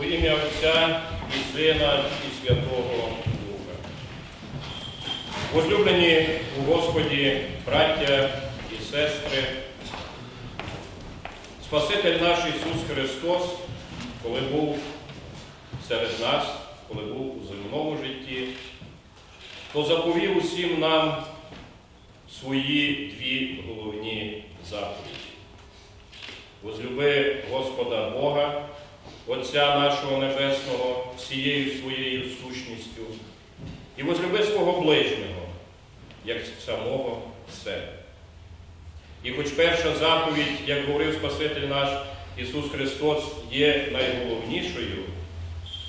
У ім'я Отця і Сина, і Святого Духа. Возлюблені у Господі, браття і сестри, Спаситель наш Ісус Христос, коли був серед нас, коли був у земному житті, то заповів усім нам свої дві головні заповіді. Возлюби Господа Бога, Отця нашого Небесного, всією своєю сущністю, і возлюби свого ближнього, як самого себе. І хоч перша заповідь, як говорив Спаситель наш Ісус Христос, є найголовнішою,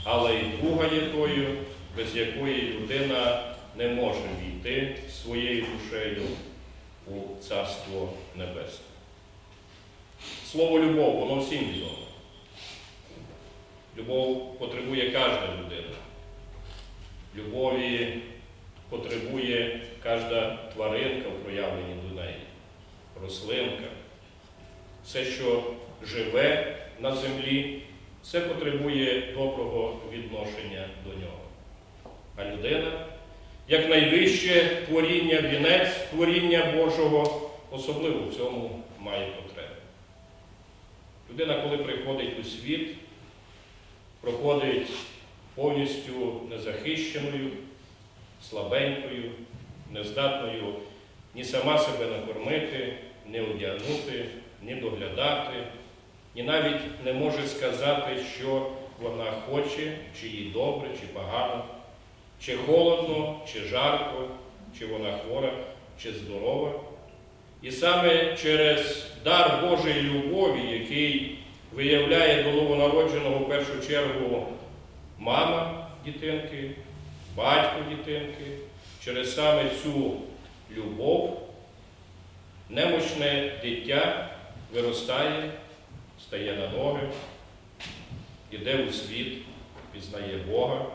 але і друга є тою, без якої людина не може війти своєю душею у Царство Небесне. Слово любов, воно всім відомо. Любов потребує кожна людина. Любові потребує кожна тваринка в проявленні до неї, рослинка. Все, що живе на землі, все потребує доброго відношення до нього. А людина, як найвище творіння, вінець творіння Божого, особливо в цьому має потребу. Людина, коли приходить у світ, проходить повністю незахищеною, слабенькою, нездатною ні сама себе накормити, ні одягнути, ні доглядати, ні навіть не може сказати, що вона хоче, чи їй добре, чи погано, чи холодно, чи жарко, чи вона хвора, чи здорова. І саме через дар Божої любові, який виявляє до новонародженого в першу чергу мама дитинки, батько дитинки, через саме цю любов немощне дитя виростає, стає на ноги, іде у світ, пізнає Бога,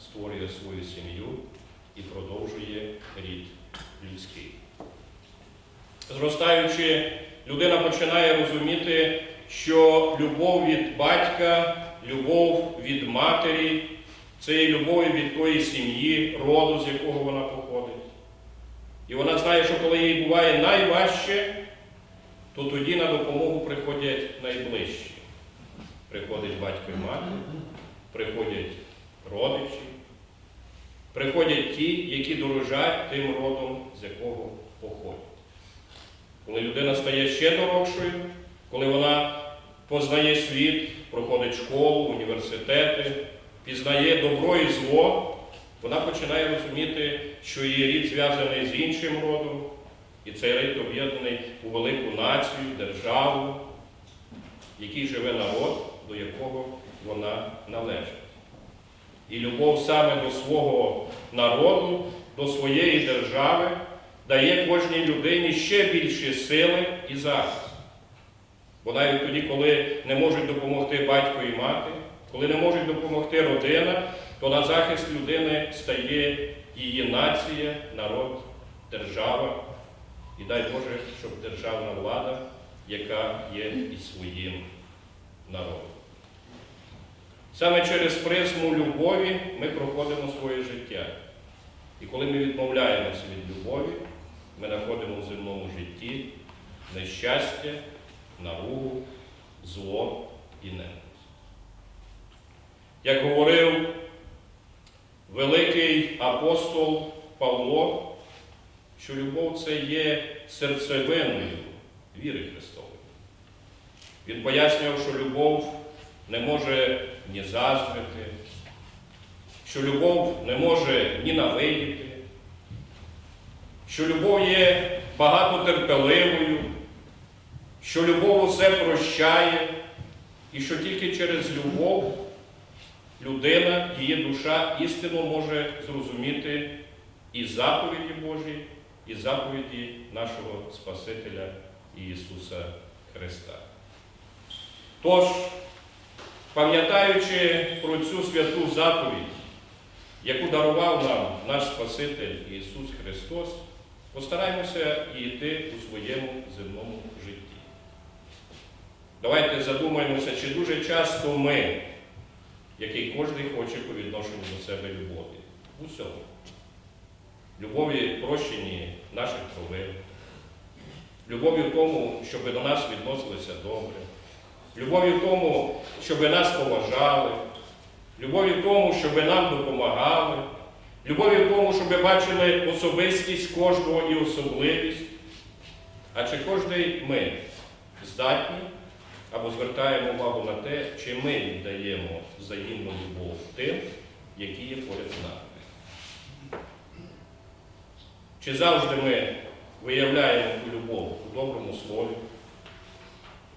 створює свою сім'ю і продовжує рід людський. Зростаючи, людина починає розуміти, що любов від батька, любов від матері, це є любов від тої сім'ї, роду, з якого вона походить. І вона знає, що коли їй буває найважче, то тоді на допомогу приходять найближчі. Приходить батько і мати, приходять родичі, приходять ті, які дорожать тим родом, з якого походять. Коли людина стає ще дорожчою, коли вона познає світ, проходить школу, університети, пізнає добро і зло, вона починає розуміти, що її рід зв'язаний з іншим родом, і цей рід об'єднаний у велику націю, державу, в якій живе народ, до якого вона належить. І любов саме до свого народу, до своєї держави дає кожній людині ще більші сили і захист. Бо навіть тоді, коли не можуть допомогти батько і мати, коли не можуть допомогти родина, то на захист людини стає її нація, народ, держава. І дай Боже, щоб державна влада, яка є і своїм народом. Саме через призму любові ми проходимо своє життя. І коли ми відмовляємося від любові, ми знаходимо в земному житті нещастя, наругу, зло і ненависть. Як говорив великий апостол Павло, що любов це є серцевиною віри Христової. Він пояснював, що любов не може ні заздрити, що любов не може ні навидіти, що любов є багатотерпеливою, що любов усе прощає, і що тільки через любов людина, її душа істинно може зрозуміти і заповіді Божі, і заповіді нашого Спасителя Ісуса Христа. Тож, пам'ятаючи про цю святу заповідь, яку дарував нам наш Спаситель Ісус Христос, постараємося йти у своєму земному житті. Давайте задумаємося, чи дуже часто ми який кожен хоче по відношенню до себе любові. Усьому. Любові прощенні наших провин, любові в тому, щоб до нас відносилися добре, любові в тому, щоб нас поважали, любові в тому, щоб нам допомагали, любові в тому, щоб бачили особистість кожного і особливість. А чи кожний ми здатні або звертаємо увагу на те, чи ми віддаємо взаємну любов тим, які є поряд з нами? Чи завжди ми виявляємо ту любов у доброму слові,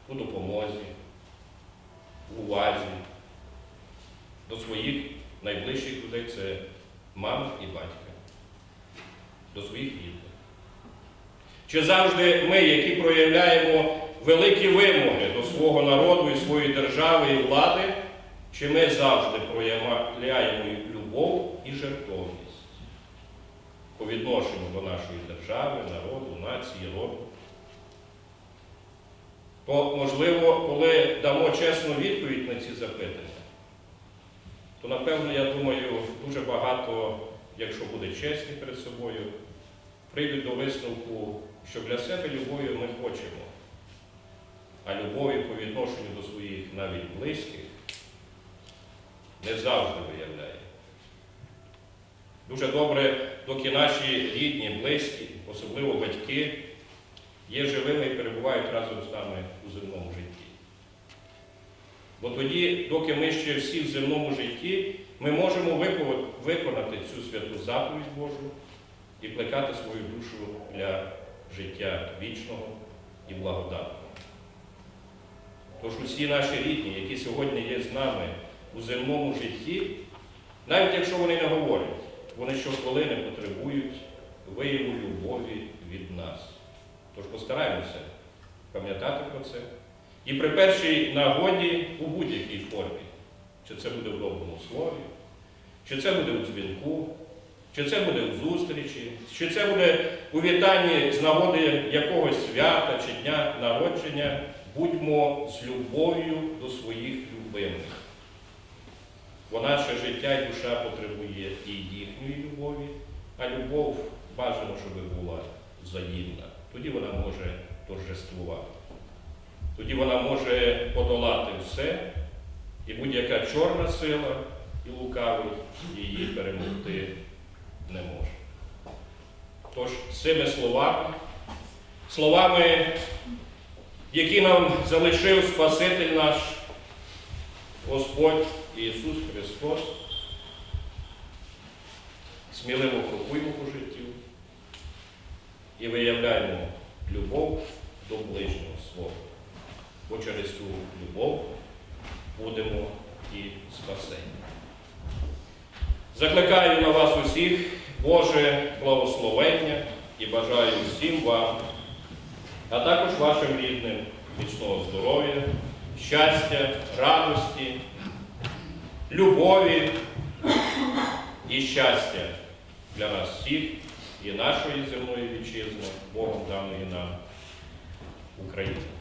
у допомозі, у увазі до своїх найближчих людей це мами і батька, до своїх рідних? Чи завжди ми, які проявляємо великі вимоги до свого народу і своєї держави і влади, чи ми завжди проявляємо любов і жертовність по відношенню до нашої держави, народу, нації, роду? То, можливо, коли дамо чесну відповідь на ці запитання, то, напевно, я думаю, дуже багато, якщо буде чесні перед собою, прийдуть до висновку, що для себе любов'ю ми хочемо, а любові по відношенню до своїх навіть близьких не завжди виявляє. Дуже добре, доки наші рідні, близькі, особливо батьки, є живими і перебувають разом з нами у земному житті. Бо тоді, доки ми ще всі в земному житті, ми можемо виконати цю святу заповідь Божу і плекати свою душу для життя вічного і благодатного. Тож усі наші рідні, які сьогодні є з нами у земному житті, навіть якщо вони не говорять, вони щохвилини потребують вияву любові від нас. Тож постараємося пам'ятати про це. І при першій нагоді у будь-якій формі, чи це буде в доброму слові, чи це буде у дзвінку, чи це буде у зустрічі, чи це буде у вітанні з нагоди якогось свята чи дня народження, будьмо з любов'ю до своїх любимих. Бо наше життя і душа потребує і їхньої любові, а любов бажано, щоб була взаємна. Тоді вона може торжествувати. Тоді вона може подолати все, і будь-яка чорна сила і лукавий її перемогти не може. Тож цими словами, словами, які нам залишив Спаситель наш, Господь Ісус Христос, сміливо крокуємо по життю і виявляємо любов до ближнього свого. Бо через цю любов будемо і спасені. Закликаю на вас усіх Боже благословення і бажаю всім вам, а також вашим рідним міцного здоров'я, щастя, радості, любові і щастя для нас всіх і нашої земної вітчизни, Богом даної нам України.